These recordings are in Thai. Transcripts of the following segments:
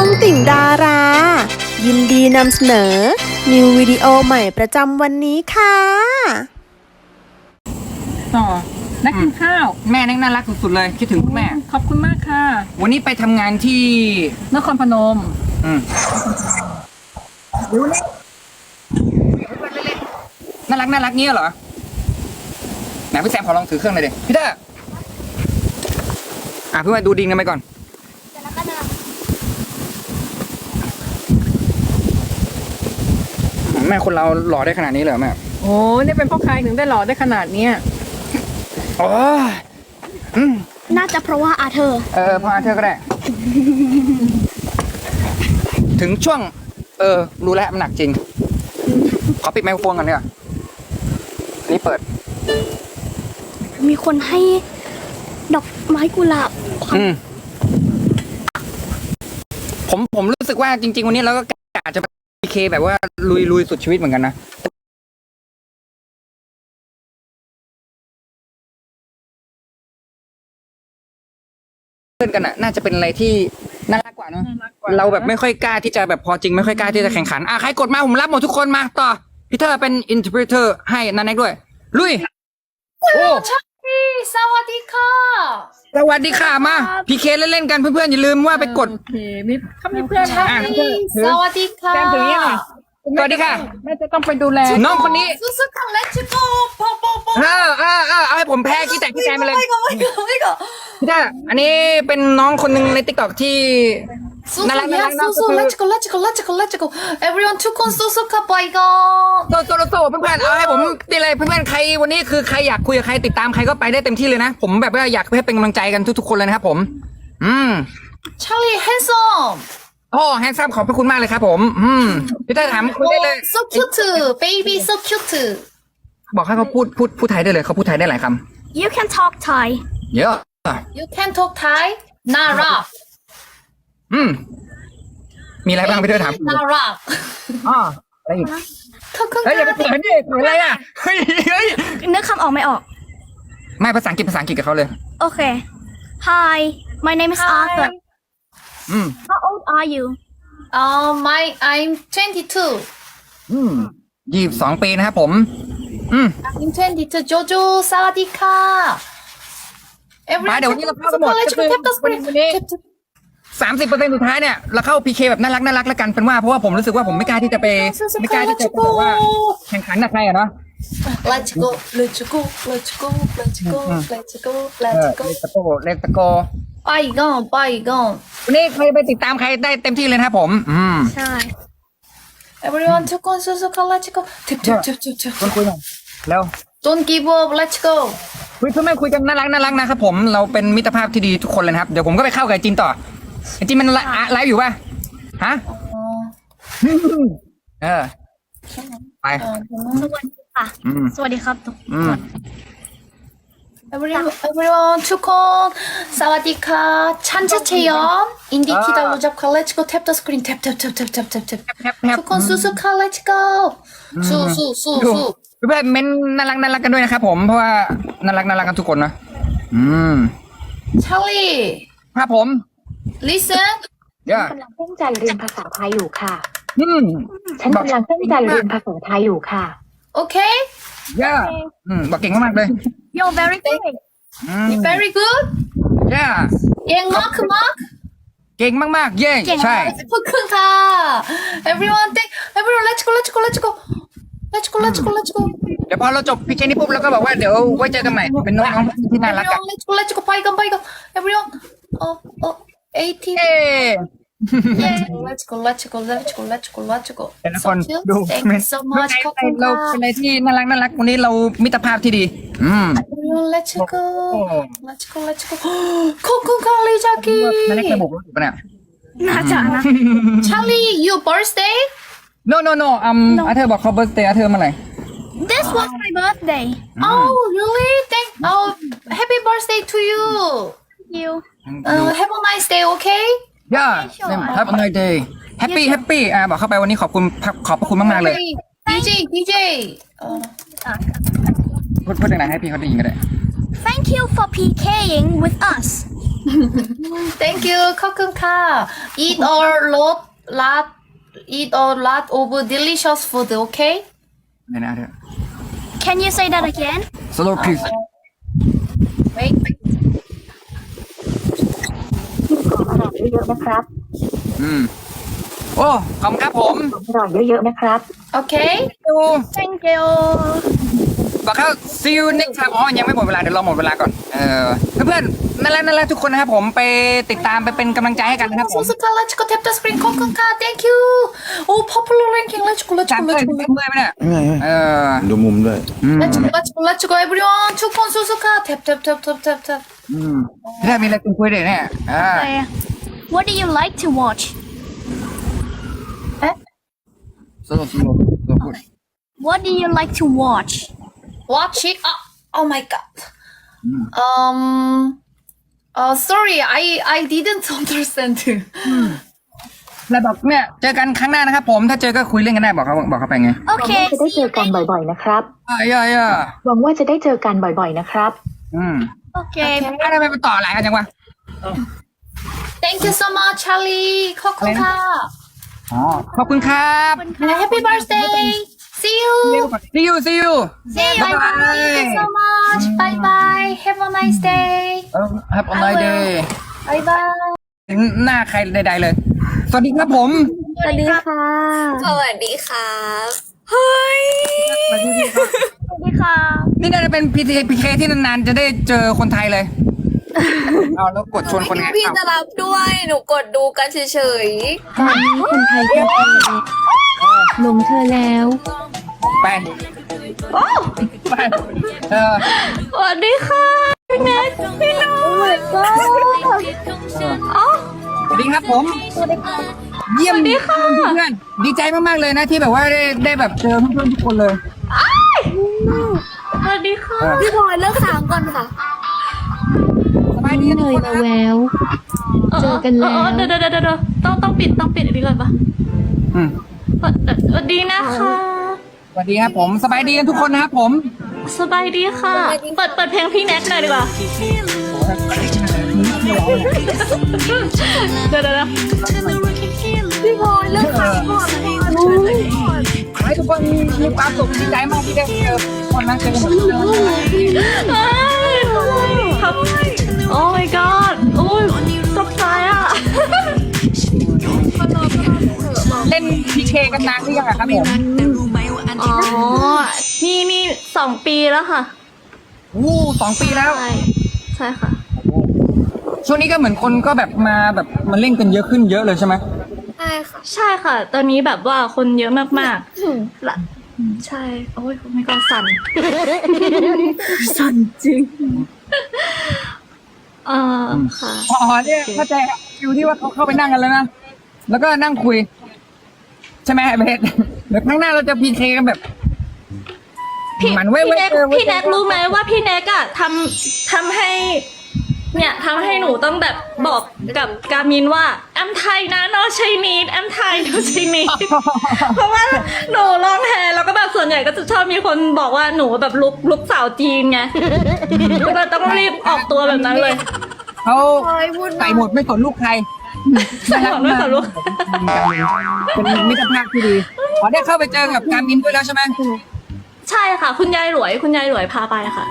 องติ่งดารา ยินดีนำเสนอ นิววิดีโอใหม่ประจำวันนี้ค่ะ ต่อนักกินข้าว แม่นั่งน่ารักสุดๆเลย คิดถึงคุณแม่ ขอบคุณมากค่ะ วันนี้ไปทำงานที่นครพนม อืมน่ารักน่ารักเงี้ยเหรอไหนพี่แซมขอลองถือเครื่องหน่อยดิพี่เตอร์อะพี่มาดูดิงกันไปก่อน แม่คนเราหล่อได้ขนาดนี้เลยเหรอแม่โอ้นี่เป็นพ่อใครถึงได้หล่อได้ขนาดเนี้ยโอ้ยอืมน่าจะเพราะว่าอาเธอร์ เออพออาเธอร์ก็ได้ ถึงช่วง เออ รู้แล้วมันหนักจริง ขอปิดไมโครโฟนก่อนดีกว่าอันนี้เปิด มีคนให้ดอกไม้กุหลาบความอืม ผมผมรู้สึกว่าจริง ๆ วันนี้เราก็กะจะ พีเคแบบว่าลุยลุยสุดชีวิตเหมือนกันนะ เพื่อนกันอะน่าจะเป็นอะไรที่น่ารักกว่าเนอะน่ารักกว่าเราแบบไม่ค่อยกล้าที่จะแบบพอจริงไม่ค่อยกล้าที่จะแข่งขันอะใครกดมาผมรับหมดทุกคนมาต่อพีเตอร์เป็นอินเทอร์ e เ r ให้นันเน็กด้วย ลุย โอ้ สวัสดีค่ะ สวัสดีค่ะมาพีเคเล่นๆกันเพื่อนๆอย่าลืมว่าไปกด โอเคมีเขามีเพื่อนนะอะ สวัสดีค่ะแจ้งถึงยังไงสวัสดีค่ะ แม่จะต้องไปดูแลน้องคนนี้สุสุคัง let's go ปอปอปอเออเออเออเอาให้ผมแพ้ขี้แตกขี้แตนไปเลยไม่ก็ไม่ก็ไม่ก็พี่ต้าอันนี้เป็นน้องคนหนึ่งในติ๊กต็อกที่ สุน่าสุรักน่า yeah รักนะสุก็สุคือ let's go let's go let's go let's go everyone ทุกคนสุสุค่ะไปก็โตโตโตโตเพื่อนๆเอาให้ผมตีเลยเพื่อนๆใครวันนี้คือใครอยากคุยกับใครติดตามใครก็ไปได้เต็มที่เลยนะ ผมแบบว่าอยากให้เป็นกำลังใจกันทุกๆคนเลยนะครับผม อืม Charlie handsome โอ้แฮนซัมขอบพระคุณมากเลยครับผม อืมพี่ต้าถามคุยได้เลย oh so cute baby so cute บอกให้เขาพูดพูดพูดไทยได้เลยเขาพูดไทยได้หลายค You can talk Thai ำเยอะ you can talk Thai น่ารัก อืม มีอะไรบ้างพี่เตอร์ถามน่ารักอ๋ออะไรอีกขอบคุณเฮ้ยอย่าไปค่ะเปิดดิเปิดอะไรอะเฮ้ยเฮ้ยนึกคำออกไม่ออก ไม่ภาษาอังกฤษภาษาอังกฤษกับเขาเลย โอเค Hi my name is Arthur อืม How old are you uh my I'm 22 อืมยี่สิบสองปีนะครับผม อืม I'm 22โจโจสวัสดีค่ะมาเดี๋ยววันนี้เราเข้ากันหมด let's go tap the screen วันนี้ Tap, tap. สามสิบเปอร์เซ็นต์สุดท้ายเนี่ยเราเข้าพีเคแบบน่ารักน่ารักแล้วกันเป็นว่าเพราะว่าผมรู้สึกว่าผมไม่กล้าที่จะไปไม่กล้าที่จะแบบว่าแข่งขันกับใครอะเนาะ Let's go, let's go, let's go, let's go, let's go, เออ let's go. เลกตะโกเลกตะโกไปก่อนไปก่อนวันนี้ใครไปติดตามใครได้เต็มที่เลยนะครับผม อืมใช่ Everyone ทุกคนสู้ๆค่ะ let's go. Tip tip tip tip tip. ชวนคุยหน่อยแล้ว Don't give up, let's go. คุยเพื่อนไม่คุยกันน่ารักน่ารักนะครับผมเราเป็นมิตรภาพที่ดีทุกคนเลยนะครับ เดี๋ยวผมก็ไปเข้ากับไอ้จินต่อ ไอ้จินมันไลฟ์อะไลฟ์อยู่ป่ะฮะเออไปสวัสดีค่ะ อืมสวัสดีครับทุกอืม Everyone, everyone ทุกคนสวัสดีค่ะฉันจะเชยอนอินดี้ที่ดาวจับค่ะ let's go tap the screen tap tap tap tap tap tap tap แฮปแฮปทุกคนสู้ๆค่ะ let's go สู้สู้สู้ดูสู้เพื่อนๆเม้นน่ารักน่ารักกันด้วยนะครับผมเพราะว่าน่ารักน่ารักกันทุกคนนะอืม Charlie ครับผม listen เยอะกำลังตั้งใจเรียนภาษาไทยอยู่ค่ะอืมฉันกำลังตั้งใจเรียนภาษาไทยอยู่ค่ะ okay เยอะอืมบอกเก่งมากๆเลย You're very good อืม very good เยอะเก่งมากมากเก่งมากๆเย้ใช่ขอบคุณค่ะ everyone thank everyone let's go let's go let's go let's go let's go let's go เดี๋ยวพอเราจบพีเคนี้ปุ๊บเราก็บอกว่าเดี๋ยวไว้เจอกันใหม่เป็นน้องๆที่น่ารักกัน everyone let's go let's go ไปกันไปกัน everyone อ๋ออ๋อ 18เย้ let's go let's go let's go let's go let's go แต่ละคน So cute. ดู thank you so much ขอบคุณเราค่ะ เป็นอะไรที่น่ารักน่ารักวันนี้เรามิตรภาพที่ดี อืม everyone let's go โอ้ let's go let's go ขอบคุณค่ะลิจากี นั่นเล็กระบบรู้สึกปะเนี่ย น่าจะนะ Charlie your birthday no no no อืมอาเธอบอกเขาเบิร์ตเดย์อาเธอเมื่อไหร่ This was my birthday oh really thank oh happy birthday to you you uh, have a nice day okay ย่า Have a nice day Happy Happy อ่าบอกเข้าไปวันนี้ขอบคุณขอบพระคุณมากๆเลย DJ DJ เอ่อพูดพูดดังๆให้พี่เขาได้ยินก็ได้ Thank you for PKing with us Thank you, kokunka. Eat a lot, lot, eat a lot of delicious food. Okay? ไหนนะเถอะ Can you say that again slow please Wait. เยอะๆนะครับอืมโอ้ขอบคุณครับผมของอร่อยเยอะๆนะครับ Okay. ดู Thank you บอกเขา see you next time อ๋อยังไม่หมดเวลา เดี๋ยวรอหมดเวลาก่อน เออ เพื่อนๆนั่นแหละนั่นแหละทุกคนนะครับผมไปติดตามไปเป็นกำลังใจให้กันนะครับผม Susuka, let's go tap the screen. Kokunka, thank you. Oh, popular ranking. Let's go, let's จัด go, เมื่อย let's go. เมื่อยไหมเนี่ยไม่ไม่เออดูมุมด้วย อืม Let's go, let's go, let's go, everyone. Two point Susuka. Tap, tap, tap, tap, tap, tap. อืมพี่ได้มีอะไรคุยด้วยเนี่ยอ่า What do you like to watch slow slow slow good What do you like to watch Watch it. Oh, oh my god. Um. Uh, sorry, I I didn't understand. แล้วบอกเนี่ยเจอกันครั้งหน้านะครับผมถ้าเจอก็คุยเล่นกันได้บอกเขาบอกเขาไปไงหวังว่า Okay จะได้เจอกันบ่อยๆนะครับ อ่าย่าย่าหวังว่าจะได้เจอกันบ่อยๆนะครับ อืม Okay อะทำไมมันต่อหลายกันจังวะ Thank you so much, Charlie. Kokunka. อ๋อขอบคุณครับ And happy birthday. See you. see you see you See you. Bye bye. Thank you so much. Bye bye. Have a nice day. เออ have a nice day Bye bye. ถึงหน้าใครใดๆเลย สวัสดีครับผมสวัสดีค่ะ สวัสดีครับเฮ้ยสวัสดีค่ะ นี่น่าจะเป็น PK PK ที่นานๆ จะได้เจอคนไทยเลย เอาแล้วกดชวนคนไม่ไงคิดพี่จะรับด้วย หนูกดดูกันเฉยตอนนี้คนไทยจะเทหลงเธอแล้ว ไปไปเออสวัสดีค่ะพี่เน็กพี่น้อยก็สวัสดีครับผม เยี่ยมดีค่ะ เพื่อนดีใจมากๆเลยนะที่แบบว่าได้ได้แบบเจอเพื่อนๆทุกคนเลยสวัสดีค่ะๆพี่พลอยเลิกค้างก่อนค่ะ เนทุกคนนะยมาแวว เจอกันแล้วเดี๋ยวเดี๋ยวเดี๋ยวเดี๋ยวต้องต้องปิดต้องปิดอันนี้ก่อนปะอืมสวัสสวัสดีนะคะสวัสดีครับผมสบายดีกันทุกคนนะครับผม สบายดีค่ะ เปิดเปิดเพลงพี่แน็กหน่อยดีกว่า เดี๋ยวเดี๋ยวเดี๋ยวพี่พลอยเลิกค้างก่อนให้ทุกคนมีความสุขดีใจมากที่ได้เจอทุกคนนะเจอกันหมดเลย พีเคกันนานหรือยังอะครับผมอ๋อ นี่นี่สองปีแล้วค่ะวู้สองปีแล้ว ใช่ใช่ค่ะ ช่วงนี้ก็เหมือนคนก็แบบมาแบบมาเล่นกันเยอะขึ้นเยอะเลยใช่ไหมใช่ค่ะ ใช่ค่ะ ตอนนี้แบบว่าคนเยอะมากๆละใช่ โอ้ยไม่ก็สั่น สั่นจริง เออค่ะ อ๋อเนี่ยเข้าใจฟิวที่ว่าเขาเข้าไปนั่งกันแล้วนะ แล้วก็นั่งคุย ใช่ไหมเบสเดี๋ยวครั้งหน้าเราจะพีเคกันแบบ พี่มันเว้ยพี่แน็กเว้ยเว้ย พี่แน็กรู้ไหมว่าพี่แน็กอะทำทำให้ เนี่ยทำให้หนูต้องแบบบอกกับกามินว่าแอมไทยนะเนาะชัยนีดแอมไทยเนาะชัยนีดเพราะว่าหนูร้องแฮแล้วก็แบบส่วนใหญ่ก็จะชอบมีคนบอกว่าหนูแบบลุกลุกสาวจีนไงก็เลยต้องรีบออกตัวแบบนั้นเลย เขาพลอยพูดใส่หมดไม่สนลูกใคร ใส่หมดไม่สนลูกเป็นมิตรภาพที่ดีอ๋อได้เข้าไปเจอกับการมินด้วยแล้วใช่ไหมใช่ค่ะ คุณยายหลวย คุณยายหลวยพาไปค่ะ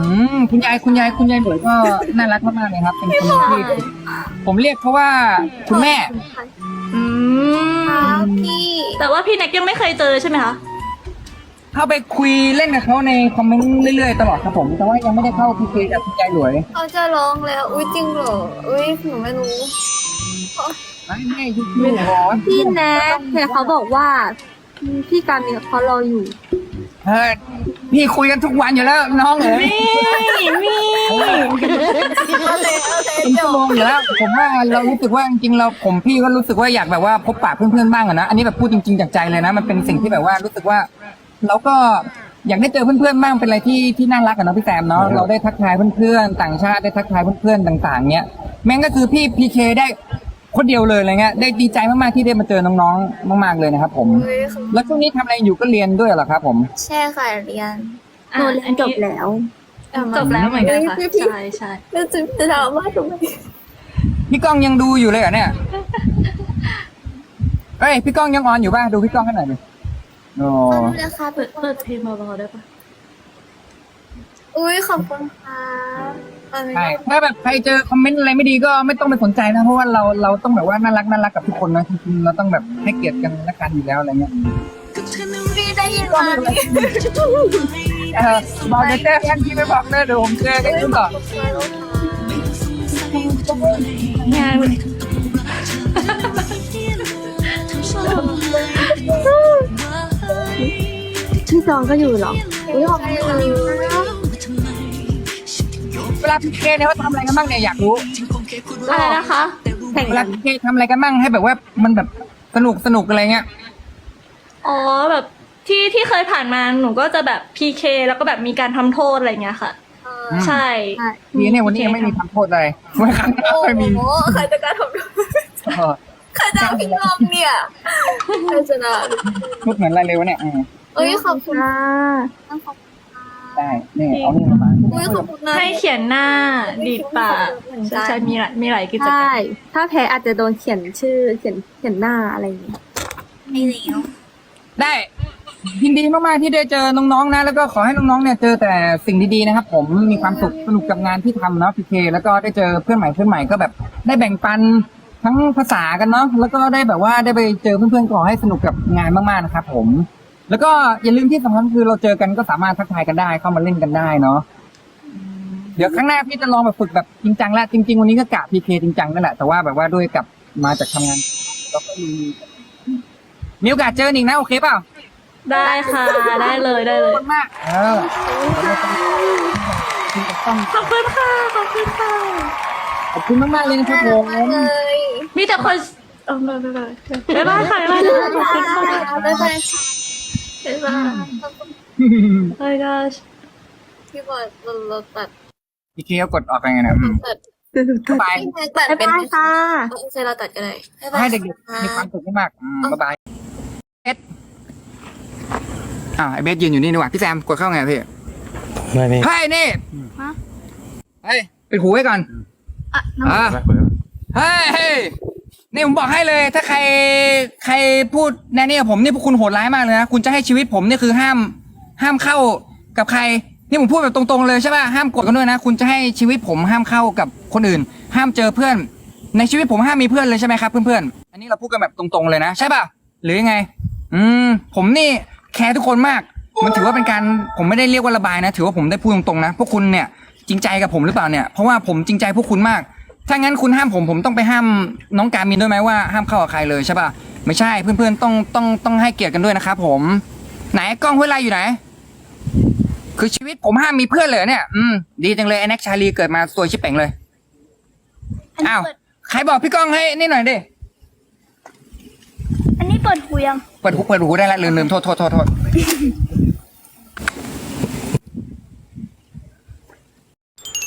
อืมคุณยายคุณยายคุณยายหลวยก็น่ารักมากๆเลยครับ เป็นคนที่ผมเรียกเขาว่าคุณแม่ อืมพี่แต่ว่าพี่แน็กยังไม่เคยเจอใช่ไหมคะเข้าไปคุยเล่นกับเขาในคอมเมนต์เรื่อยๆตลอดครับผมแต่ว่ายังไม่ได้เข้าพีเคกับคุณยายหลวยเขาจะร้องแล้วอุ้ยจริงเหรออุ้ยหนูไม่รู้ ไม่ไม่ยุคไม่หรอพี่แน็กเห็นเขาบอกว่า พี่การมีเขารออยู่เออพี่คุยกันทุกวันอยู่แล้ว น้องเอ๋ยนี่นี่เป็นชั่วโมงอยู่แล้วผมว่าเรารู้สึกว่าจริงๆเราผมพี่ก็รู้สึกว่าอยากแบบว่าพบปะเพื่อนๆบ้างอะนะอันนี้แบบพูดจริงๆจากใจเลยนะ มันเป็นสิ่งที่แบบว่ารู้สึกว่าเราก็อยากได้เจอเพื่อนๆบ้างเป็นอะไรที่ที่น่ารักอะเนาะพี่แซมเนาะเราได้ทักทายเพื่อนๆต่างชาติได้ทักทายเพื่อนๆต่าง ๆเนี้ยแม่งก็คือพี่พีเคได้ คนเดียวเลยอะไรเงี้ยได้ดีใจมากๆที่ได้มาเจอน้องๆ มาก ๆเลยนะครับ ผมอุ้ยคือแล้วช่วงนี้ทำอะไรอยู่ก็เรียนด้วยเหรอครับ ผม ใช่ค่ะเรียนหอะนูเรียนจบแล้วจบแล้วเหมือนกันค่ะ ใช่ใช่แล้วจะจะถามว่าทำไมพี่ก้องยังดูอยู่เลยเหรอเนี่ยเอ้ยพี่ก้องยังออนอยู่ป่ะดูพี่ก้องให้หน่อยดิโอ้นะคะเปิดเปิดเพลงเบาๆได้ปะอุ้ยขอบคุณค่ะเอาไป ใช่ ถ้าแบบใครเจอคอมเมนต์อะไรไม่ดีก็ไม่ต้องไปสนใจนะ เพราะว่าเราเราต้องแบบว่าน่ารักน่ารักกับทุกคนนะจริงๆเราต้องแบบให้เกียรติกันและกันอยู่แล้วอะไรเงี้ยพี่ได้ยินไหมเออบอกจะเจอกันที่ไม่บอกเลยเดี๋ยวผมเจอกันที่ก่อนงานพี่จองก็อยู่เหรออุ้ยขอบคุณค่ะเวลาพี่เคเนี่ยเขาทำอะไรกันบ้างเนี่ยอยากรู้อะไรนะคะแข่งเวกัลานพี่เคทำอะไรกันบ้างให้แบบว่ามันแบบสนุกสนุกอะไรเงี้ยอ๋อแบบที่ที่เคยผ่านมาหนูก็จะแบบ PK แล้วก็แบบมีการทำโทษอะไรเงี้ยค่ะอืมใช่นี่เนี่ยวันนี้ยังไม่มีทำโทษอะไรเมื่อครั้งหน้าไม่มีโอ้ใครจะกล้าทำด้วยเออใครจะเอาพี่ลองเนี่ยใครจะนะพูดเหมือนอะไรเลยวะเนี่ยอืมเอ้ยขอบคุณค่ะ ได้นี่เอานี่มาอุ้ยขอบคุณนะให้เขียนหน้าดีดปากเหมือนใช่กันใช่มีหลายมีหลายกิจกรรใช่มถ้าแพ้อาจจะโดนเขียนชื่อเขียนเขียนหน้าอะไรอย่างเงี้ยไม่แล้วได้ยินดีมากๆที่ได้เจอน้องๆนะ แล้วก็ขอให้น้องๆเนี่ยเจอแต่สิ่งดีๆนะครับ ผมมีความสุขสนุกกับงานที่ทำเนาะพีเคแล้วก็ได้เจอเพื่อนใหม่เพื่อนใหม่ก็แบบได้แบ่งปันทั้งภาษากันเนาะแล้วก็ได้แบบว่าได้ไปเจอเพื่อนๆขอให้สนุกกับงานมากๆนะครับผม แล้วก็อย่าลืมที่สำคัญคือเราเจอกันก็สามารถทักทายกันได้เข้ามาเล่นกันได้เนาะเดี๋ยวครั้งหน้าพี่จะลองแบบฝึกแบบจริงจังแล้วจริง ๆ วันนี้ก็กะพีเคจริงจังนั่นแหละแต่ว่าแบบว่าด้วยกับมาจากทำงานเราก็มีมีโอกาสเจออีกนะโอเคเปล่าได้ค่ะ ได้เลยได้เลยขอบคุณมากเออต้องขอบคุณค่ะ ขอบคุณค่ะ ขอบคุณมากๆเลยนะครับผมเลยมีแต่คนเออบ๊ายบายบ๊ายบายบ๊ายบายค่ะ บ๊ายบายค่ะขอบคุณค่ะบ๊ายบาย บ๊ายบายโอ้ my gosh พี่บอยเราเราตัดพี่เคเขากดออกยังไงนะอืมตัดบ๊ายบาย พี่แม็กตัดบ๊ายเป็นบายค่ะโอเคเราตัดก็ได้บ๊ายบายให้เด็กๆมีความสุขมากๆอืมบ๊ายบายเอสอ้าวไอเบสยืนอยู่นี่ดีกว่าพี่แซมกดเข้าไงพี่ไม่มีเฮ้ยนี่เฮ้ยปิดหูไว้ก่อนอ่าเฮ้ยเฮ้ย นี่ผมบอกให้เลย ถ้าใครใครพูดแนนี่กับผมนี่พวกคุณโหดร้ายมากเลยนะคุณจะให้ชีวิตผมนี่คือห้าม ห้ามเข้ากับใคร นี่ผมพูดแบบตรงๆเลยใช่ป่ะห้ามกดกันด้วยนะ คุณจะให้ชีวิตผมห้ามเข้ากับคนอื่น ห้ามเจอเพื่อน ในชีวิตผมห้ามมีเพื่อนเลยใช่ไหมครับเพื่อนๆอันนี้เราพูดกันแบบตรงๆเลยนะ ใช่ป่ะหรือยังไง อืม ผมนี่แคร์ทุกคนมาก มันถือว่าเป็นการผมไม่ได้เรียกว่าระบายนะ ถือว่าผมได้พูดตรงๆนะพวกคุณเนี่ยจริงใจกับผมหรือเปล่าเนี่ยเพราะว่าผมจริงใจพวกคุณมาก ถ้างั้นคุณห้ามผมผมต้องไปห้ามน้องการมินด้วยไหมว่าห้ามเข้ากับใครเลยใช่ป่ะไม่ใช่เพื่อนๆต้องต้องต้องให้เกียรติกันด้วยนะครับผม ไหนกล้องห้วยไร่อยู่ไหน คือชีวิตผมห้ามมีเพื่อนเลยเนี่ย อืมดีจังเลยไอ้แน็กชาลีเกิดมาสวยชิบเป่งเลยอ้าวใครบอกพี่ก้องให้นี่หน่อยดิอันนี้เปิดหูยังเปิดหูเปิดหูได้แล้วลืมลืมโทษโทษโทษโทษ